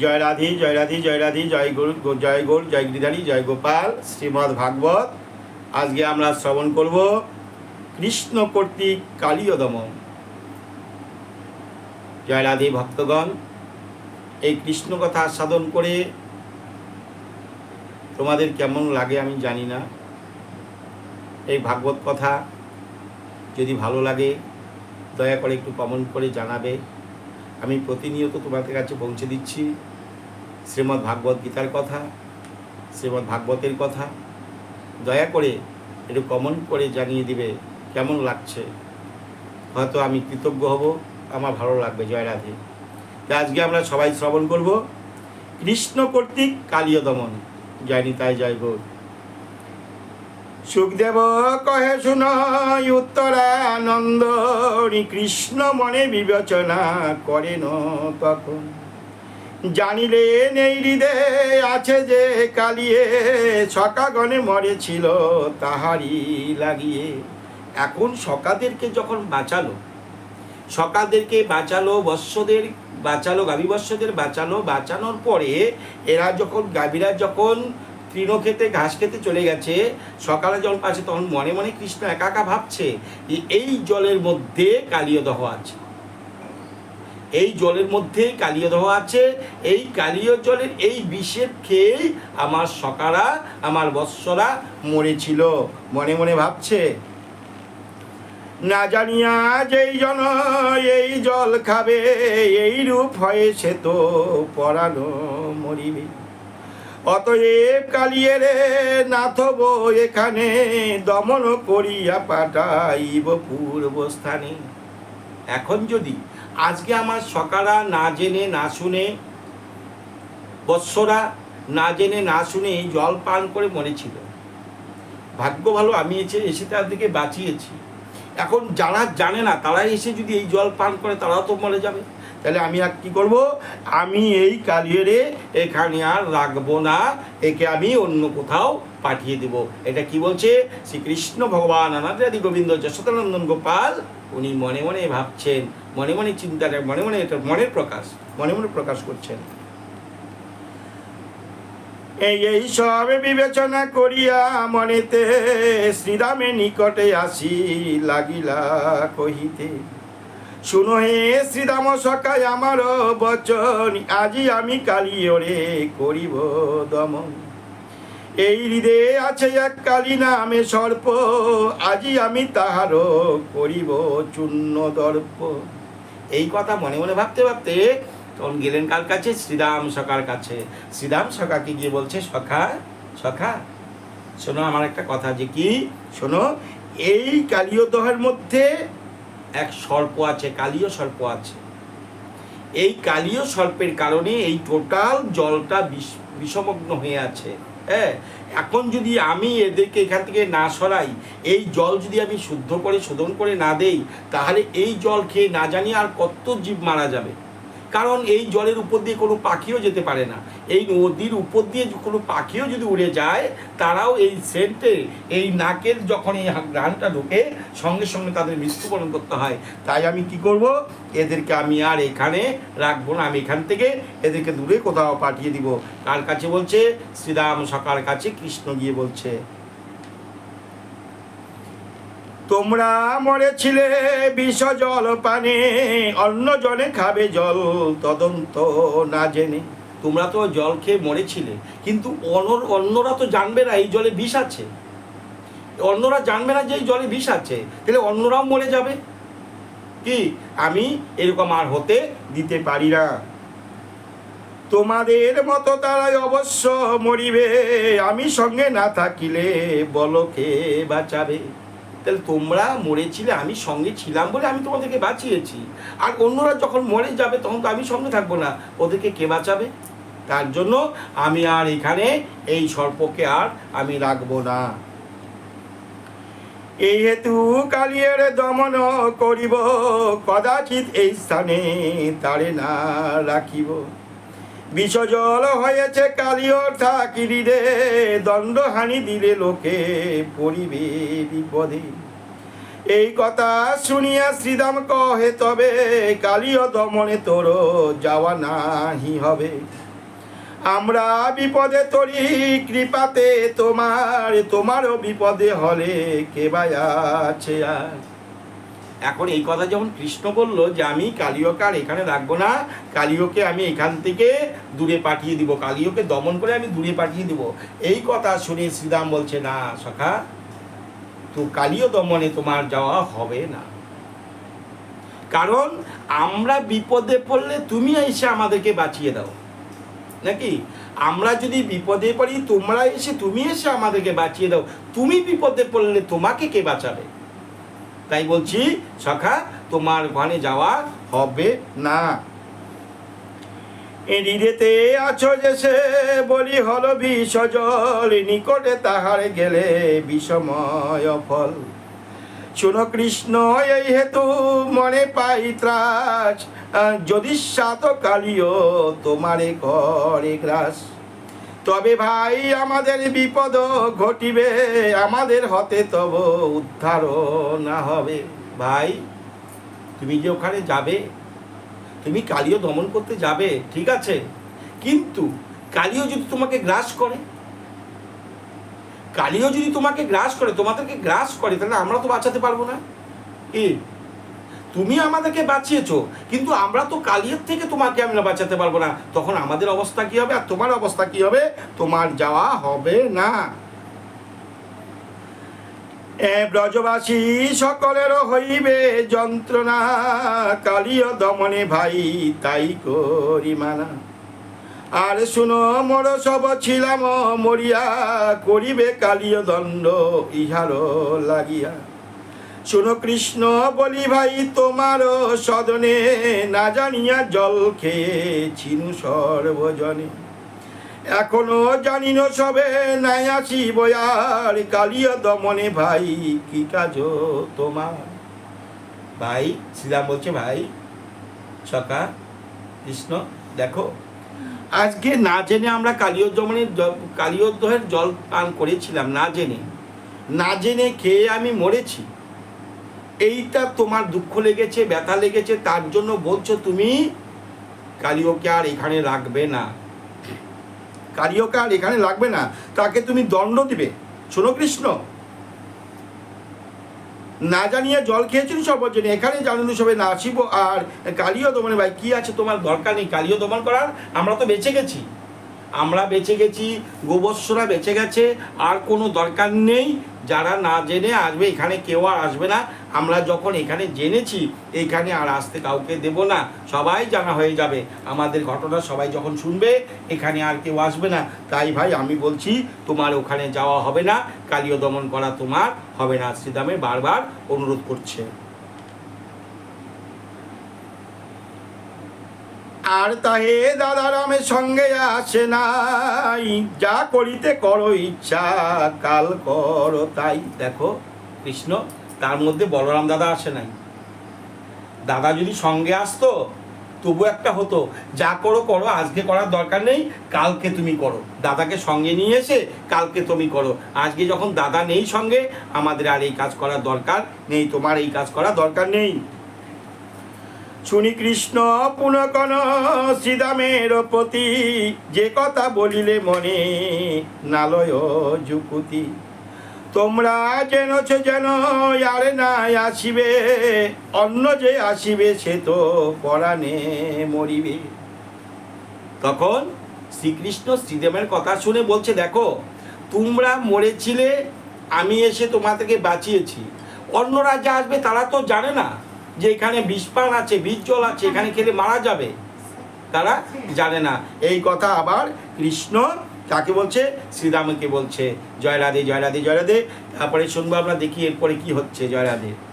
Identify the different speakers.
Speaker 1: জয় রাধি জয় রাধি জয় রাধি, জয় গুরু, জয় গৌর জয় গিরিধারী, জয় গোপাল, শ্রীমদ্ ভাগবত। আজকে আমরা শ্রবণ করব কৃষ্ণ কর্তৃক কালীয় দমন জয় রাধি ভক্তগণ, এই কৃষ্ণ কথা সাধন করে তোমাদের কেমন লাগে আমি জানি না। এই ভাগবত কথা যদি ভালো লাগে, দয়া করে একটু কমেন্ট করে জানাবে। আমি প্রতিনিয়ত তোমাদের কাছে পৌঁছে দিচ্ছি। শ্রীমদ্ ভাগবত গীতার কথা, শ্রীমদ্ ভাগবতের কথা। দয়া করে একটু কমেন্ট করে জানিয়ে দিবে, কেমন লাগছে? হয়তো আমি কৃতজ্ঞ হব, আমার ভালো লাগবে। জয় রাধে। আজকে আমরা সবাই শ্রবণ করব। কৃষ্ণ কর্তৃক কালীয় দমন। জয় জয় গৌর। সুখদেব কহে শুনয় উত্তরানন্দ কৃষ্ণ মনে বিবেচনা করেন তখন। জানিলে নেই হৃদে আছে যে কালিয়ে, সকাগণে মরেছিল তাহারি লাগিয়ে। এখন সকাদেরকে যখন বাঁচালো, সকাদেরকে বাঁচালো, বৎসদের বাঁচালো গাভী বৎসদের বাঁচালো, বাঁচানোর পরে এরা যখন, গাভীরা যখন তৃণ খেতে ঘাস খেতে চলে গেছে। সকালে যখন পাচ্ছে, তখন মনে মনে কৃষ্ণ একা একা ভাবছে যে এই জলের মধ্যে কালীয় দহ আছে। এই জলের মধ্যে কালীয় দহ আছে, এই কালীয় জলের এই বিষের খেয়েই আমার সকারা, আমার বৎসরা মরেছিল। মনে মনে ভাবছে, না জানিয়া যেই জন, এই জল খাবে, এই রূপ হয়ে সে তো পরানো মরিবে। অতএব কালিয়ে রে নাথব এখানে দমন করিয়া পাঠাইব পূর্বস্থানে। এখন যদি আজকে আমার সকারা না জেনে, না শুনে, বৎসরা না জেনে, না শুনে জল পান করে মরেছিল ভাগ্য ভালো, আমি এসে এসে তাদেরকে বাঁচিয়েছি। এখন যারা জানে না তারা এসে যদি এই জল পান করে, তারাও তো মরে যাবে। তাহলে আমি আর কি করব? আমি এই কালিয়ারে এখানে আর রাখব না। একে আমি অন্য কোথাও পাঠিয়ে দেব। এটা কি বলছে? শ্রীকৃষ্ণ ভগবান অনাদি গোবিন্দ যশোদানন্দন গোপাল, উনি মনে মনে ভাবছেন, মনে মনে চিন্তা, মনে মনে এটা মনের প্রকাশ, মনে মনে প্রকাশ করছেন। এই এই সব বিবেচনা করিয়া মনেতে শ্রীরামের নিকটে আসি, লাগিলা কহিতে। শুনো হে শ্রীরাম সকায় আমার বচন, আজি আমি কালিয়রে করিব দমন। এই হৃদে আছে এক কালী নামে সর্প, আজি আমি তাহারও করিব চূর্ণ দর্প। এই কথা মনে মনে ভাবতে ভাবতে তখন গেলেন কার কাছে? শ্রীরাম সখার কাছে। শ্রীরাম সখাকে গিয়ে বলছে, সখা সখা, শোনো আমার একটা কথা যে কি? শোনো, এই কালীয় দহের মধ্যে এক সর্প আছে কালীয় সর্প আছে। এই কালীয় সর্পের কারণে এই টোটাল জলটা বিষ- বিষমগ্ন হয়ে আছে হ্যাঁ? এখন যদি আমি এদেরকে এখান থেকে না সরাই, এই জল যদি আমি শুদ্ধ করে শোধন করে না দেই, তাহলে এই জল খেয়ে না জানি আর কত জীব মারা যাবে। কারণ এই জলের উপর দিয়ে কোনো পাখিও যেতে পারে না। এই নদীর উপর দিয়ে কোনো পাখিও যদি উড়ে যায়, তারাও এই সেন্টে, এই নাকের যখন এই গ্রানটা ঢোকে, সঙ্গে সঙ্গে তাদের মৃত্যুবরণ করতে হয়। তাই আমি কি করব? এদেরকে আমি আর এখানে রাখব না। আমি এখান থেকে এদেরকে দূরে কোথাও পাঠিয়ে দিব। কার কাছে বলছে? শ্রীরাম সকার কাছে কৃষ্ণ গিয়ে বলছে তোমরা মরেছিলে বিষ জল পানে অন্য জনে খাবে জল তদন্ত না জেনে। তোমরা তো জল খেয়ে মরেছিলে কিন্তু অনর অন্যরা তো জানবে না এই জলে বিষ আছে। অন্যরা জানবে না যে এই জলে বিষ আছে তাহলে অন্যরাও মরে যাবে। কি? আমি এরকম আর হতে দিতে পারি না। তোমাদের মতো তারাই অবশ্য মরিবে আমি সঙ্গে না থাকিলে বলো কে বাঁচাবে? তাহলে তোমরা মরেছিলে, আমি সঙ্গে ছিলাম বলে আমি তোমাদেরকে বাঁচিয়েছি। আর অন্যরা যখন মরে যাবে, তখন তো আমি সঙ্গে থাকব না। ওদেরকে কে বাঁচাবে? তার জন্য আমি আর এখানে এই সর্পকে আর আমি রাখব না। এই হেতু কালিয়ের দমন করিব, কদাচিৎ এই স্থানে তারে না রাখিব। বিষজল হয়েছে কালিও থাকিরি রে, দণ্ডহানি দিলে লোকে পড়িবে বিপদে। এই কথা শুনিয়া শ্রীরাম কহে, তবে কালীয় দমনে তোর যাওয়া নাহি হবে। আমরা বিপদে তরি, কৃপাতে তোমার, তোমারও বিপদে হলে কে আছে আর? এখন এই কথা যখন কৃষ্ণ বলল যে আমি কালিওকে আর এখানে রাখব না কালিওকে আমি এখান থেকে দূরে পাঠিয়ে দিব কালিওকে দমন করে আমি দূরে পাঠিয়ে দিব। এই কথা শুনে শ্রীরাম বলছে, না সখা, তো কালীয় দমনে তোমার যাওয়া হবে না। কারণ আমরা বিপদে পড়লে তুমি এসে আমাদেরকে বাঁচিয়ে দাও। নাকি? আমরা যদি বিপদে পড়ি, তোমরা এসে তুমি এসে আমাদেরকে বাঁচিয়ে দাও। তুমি বিপদে পড়লে তোমাকে কে বাঁচাবে? তাই বলছি তোমার ওখানে যাওয়া হবে না। এডিরেতে আছো যে সে বলি হলো বিসজল, নিকটে তাহার গেলে বিষময় ফল। শুনো কৃষ্ণ, এই হেতু মনে পাই ত্রাস যদি সাত কালিও তোমারে করে গ্রাস। তবে ভাই, আমাদের বিপদ ঘটিবে, আমাদের হতে তব উদ্ধার না হবে। ভাই, তুমি যে ওখানে যাবে, তুমি কালীয় দমন করতে যাবে, ঠিক আছে? কিন্তু কালীয় যদি তোমাকে গ্রাস করে, কালীয় যদি তোমাকে গ্রাস করে, তোমাদেরকে গ্রাস করে, তাহলে আমরা তো বাঁচাতে পারব না। কি? তুমি আমাদেরকে বাঁচিয়েছো, কিন্তু আমরা তো কালিয়ের থেকে তোমাকে আমরা বাঁচাতে পারব না। তখন আমাদের অবস্থা কি হবে আর তোমার অবস্থা কি হবে? তোমার যাওয়া হবে না। এ ব্রজবাসী, সকলেরও হইবে যন্ত্রণা, কালীয় দমনে ভাই, তাই করি মানা। আর শুনো, মোর সব ছিলাম মরিয়া, করিবে কালীয় দণ্ড ইহারও লাগিয়া। শুনো কৃষ্ণ, বলি ভাই তোমার সদনে না জানিয়া জল খেয়ে ছিনু সর্বজনে। এখনও জানিন সবে নাই আসি বয়ার কালীয় দমনে ভাই, কি কাজ তোমার? ভাই, শ্রীরাম বলছে, ভাই সকা কৃষ্ণ, দেখো, আজকে না জেনে আমরা কালীয় দমনের কালীয়দহের জল পান করেছিলাম, না জেনে। না জেনে খেয়ে আমি মরেছি। এইটা তোমার দুঃখ লেগেছে, ব্যথা লেগেছে, তার জন্য বলছো তুমি কালীয়কে আর এখানে রাখবে না। কালীয়কে আর এখানে লাগবে না, তাকে তুমি দণ্ড দিবে। শোনো কৃষ্ণ, না জানিয়ে জল খেয়েছিল সর্বজনে এখানে জানানো সবে না আসিব আর কালীয় দমনে, ভাই, কি আছে তোমার দরকার নেই? কালীয় দমন করার, আমরা তো বেঁচে গেছি। আমরা বেঁচে গেছি, গোবৎসরা বেঁচে গেছে, আর কোনো দরকার নেই। যারা না জেনে আসবে, এখানে কেউ আর আসবে না। আমরা যখন এখানে জেনেছি, এখানে আর আসতে কাউকে দেব না। সবাই জানা হয়ে যাবে। আমাদের ঘটনা সবাই যখন শুনবে, এখানে আর কেউ আসবে না। তাই ভাই, আমি বলছি, তোমার ওখানে যাওয়া হবে না। কালীয় দমন করা তোমার হবে না। শ্রীদামে বারবার অনুরোধ করছে। আর তাহে দাদারামের সঙ্গে আসে নাই। যা করিতে করো ইচ্ছা, কাল করো তাই। দেখো, কৃষ্ণ, তার মধ্যে বলরাম দাদা আসে নাই। দাদা যদি সঙ্গে আসতো তবু একটা হতো, যা করো করো, আজকে করার দরকার নেই, কালকে তুমি করো। দাদাকে সঙ্গে নিয়ে এসে কালকে তুমি করো। আজকে যখন দাদা নেই সঙ্গে, আমাদের আর এই কাজ করার দরকার নেই, তোমার এই কাজ করার দরকার নেই। শুনি কৃষ্ণ পুনকন শ্রীদামের প্রতি যে কথা বলিলে মনে নালয় যুকুতি। তোমরা জেনছ যেন আরে নাই আসিবে অন্য যে আসিবে সে তো পরাণে মরিবে। তখন শ্রীকৃষ্ণ শ্রীদেবের কথা শুনে বলছে, দেখো, তোমরা মরেছিলে, আমি এসে তোমাদেরকে বাঁচিয়েছি। অন্য রাজ্যে আসবে তারা তো জানে না। যে এখানে বিষপান আছে বীজ জল আছে, এখানে খেলে মারা যাবে। তারা জানে না। এই কথা আবার কৃষ্ণ কাকে বলছে? শ্রীরামকে বলছে। জয়রাধে জয়রাধে জয় রাধে জয় রাধে। তারপরে শুনব আমরা দেখি এরপরে কি হচ্ছে। জয় রাধে।